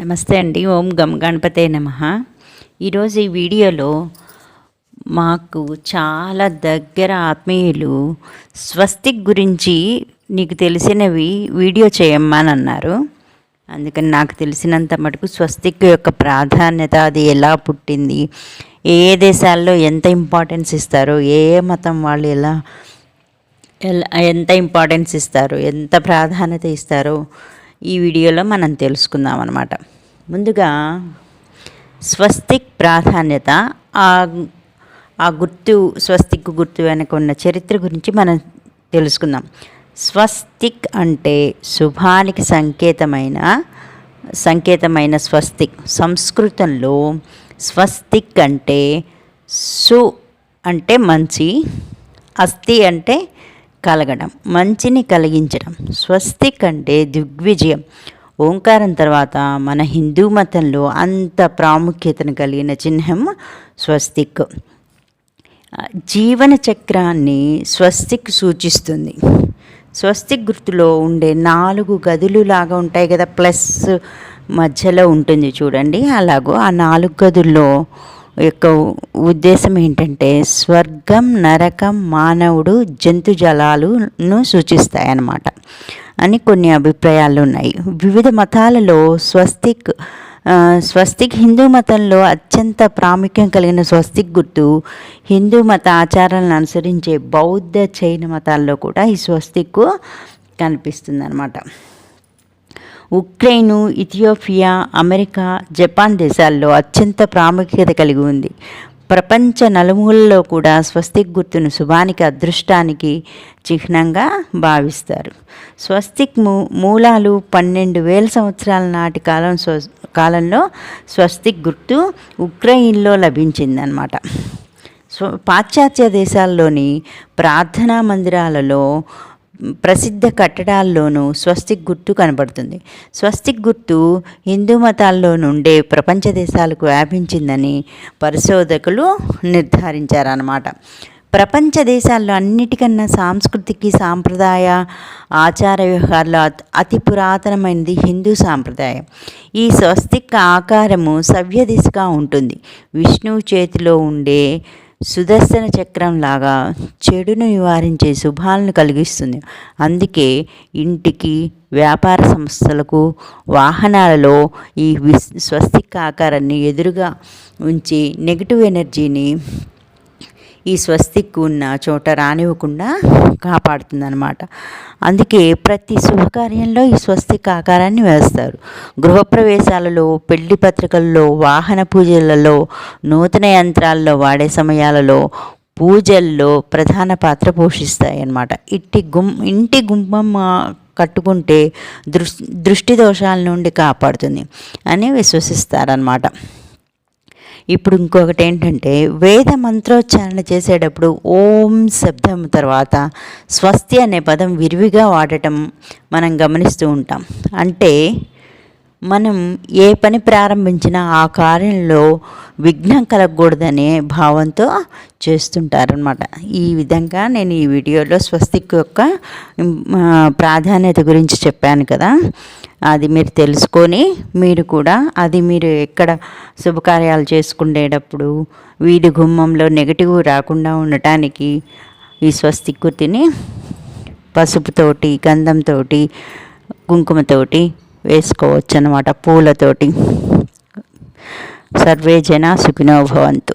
నమస్తే అండి. ఓం గమ్ గణపతే నమ. ఈరోజు ఈ వీడియోలో మాకు చాలా దగ్గర ఆత్మీయులు స్వస్తిక్ గురించి నీకు తెలిసినవి వీడియో చేయమ్మని అన్నారు. అందుకని నాకు తెలిసినంత మటుకు స్వస్తిక్ యొక్క ప్రాధాన్యత అది ఎలా పుట్టింది ఏ దేశాల్లో ఎంత ఇంపార్టెన్స్ ఇస్తారో ఏ ఏ మతం వాళ్ళు ఎలా ఎలా ఎంత ఇంపార్టెన్స్ ఇస్తారు ఎంత ప్రాధాన్యత ఇస్తారో ఈ వీడియోలో మనం తెలుసుకుందాం అనమాట ముందుగా స్వస్తిక్ ప్రాధాన్యత ఆ ఆ గుర్తు స్వస్తిక్ గుర్తు వెనక ఉన్న చరిత్ర గురించి మనం తెలుసుకుందాం. స్వస్తిక్ అంటే శుభానికి సంకేతమైన సంకేతమైన స్వస్తిక్. సంస్కృతంలో స్వస్తిక్ అంటే సు అంటే మంచి అస్థి అంటే కలగడం మంచిని కలిగించడం స్వస్తిక్ అంటే దిగ్విజయం. ఓంకారం తర్వాత మన హిందూ మతంలో అంత ప్రాముఖ్యతను కలిగిన చిహ్నం స్వస్తిక్. జీవన చక్రాన్ని స్వస్తిక్ సూచిస్తుంది. స్వస్తిక్ గుర్తులో ఉండే నాలుగు గదులు లాగా ఉంటాయి కదా ప్లస్ మధ్యలో ఉంటుంది చూడండి అలాగో ఆ నాలుగు గదుల్లో యొక్క ఉద్దేశం ఏంటంటే స్వర్గం నరకం మానవుడు జంతు జలాలను సూచిస్తాయన్నమాట. అని కొన్ని అభిప్రాయాలు ఉన్నాయి. వివిధ మతాలలో స్వస్తిక్ స్వస్తిక్ హిందూ మతంలో అత్యంత ప్రాముఖ్యం కలిగిన స్వస్తిక్ గుర్తు హిందూ మత ఆచారాలను అనుసరించే బౌద్ధ జైన మతాల్లో కూడా ఈ స్వస్తిక్ కనిపిస్తుంది అనమాట ఉక్రెయిను ఇథియోపియా అమెరికా జపాన్ దేశాల్లో అత్యంత ప్రాముఖ్యత కలిగి ఉంది. ప్రపంచ నలుమూలలో కూడా స్వస్తిక్ గుర్తును శుభానికి అదృష్టానికి చిహ్నంగా భావిస్తారు. స్వస్తిక్ మూ మూలాలు పన్నెండు వేల సంవత్సరాల నాటి కాలం స్వ కాలంలో స్వస్తిక్ గుర్తు ఉక్రెయిన్లో లభించిందనమాట స్వ పాశ్చాత్య దేశాల్లోని ప్రార్థనా మందిరాలలో ప్రసిద్ధ కట్టడాల్లోనూ స్వస్తిక్ గుర్తు కనబడుతుంది. స్వస్తిక్ గుర్తు హిందూ మతాల్లో నుండే ప్రపంచ దేశాలకు వ్యాపించిందని పరిశోధకులు నిర్ధారించారన్నమాట. ప్రపంచ దేశాల్లో అన్నిటికన్నా సాంస్కృతిక సాంప్రదాయ ఆచార వ్యవహారాల్లో అతి పురాతనమైనది హిందూ సాంప్రదాయం. ఈ స్వస్తిక్ ఆకారము సవ్య దిశగా ఉంటుంది. విష్ణువు చేతిలో ఉండే సుదర్శన చక్రం లాగా చెడును నివారించే శుభాలను కలిగిస్తుంది. అందుకే ఇంటికి వ్యాపార సంస్థలకు వాహనాలలో ఈ స్వస్తిక ఆకారాన్ని ఎదురుగా ఉంచి నెగిటివ్ ఎనర్జీని ఈ స్వస్తిక్ ఉన్న చోట రానివ్వకుండా కాపాడుతుందన్నమాట. అందుకే ప్రతి శుభకార్యంలో ఈ స్వస్తిక్ ఆకారాన్ని వేస్తారు. గృహప్రవేశాలలో పెళ్ళి పత్రికల్లో వాహన పూజలలో నూతన యంత్రాల్లో వాడే సమయాలలో పూజల్లో ప్రధాన పాత్ర పోషిస్తాయి అన్నమాట ఇట్టి గుం ఇంటి గుమ్మం కట్టుకుంటే దృష్ దృష్టి దోషాల నుండి కాపాడుతుంది. అని విశ్వసిస్తారనమాట ఇప్పుడు ఇంకొకటి ఏంటంటే వేద మంత్రోచ్చారణ చేసేటప్పుడు ఓం శబ్దం తర్వాత స్వస్తి అనే పదం విరివిగా వాడటం మనం గమనిస్తూ ఉంటాం. అంటే మనం ఏ పని ప్రారంభించినా ఆ కార్యంలో విఘ్నం కలగకూడదనే భావంతో చేస్తుంటారనమాట ఈ విధంగా నేను ఈ వీడియోలో స్వస్తిక్ యొక్క ప్రాధాన్యత గురించి చెప్పాను కదా. అది మీరు తెలుసుకొని మీరు కూడా అది మీరు ఎక్కడ శుభకార్యాలు చేసుకునేటప్పుడు వీడి గుమ్మంలో నెగిటివ్ రాకుండా ఉండటానికి ఈ స్వస్తిక్ తిని పసుపుతోటి గంధంతో కుంకుమతోటి వేసుకోవచ్చు అనమాట పూలతోటి. సర్వే జన సుఖినోభవంతు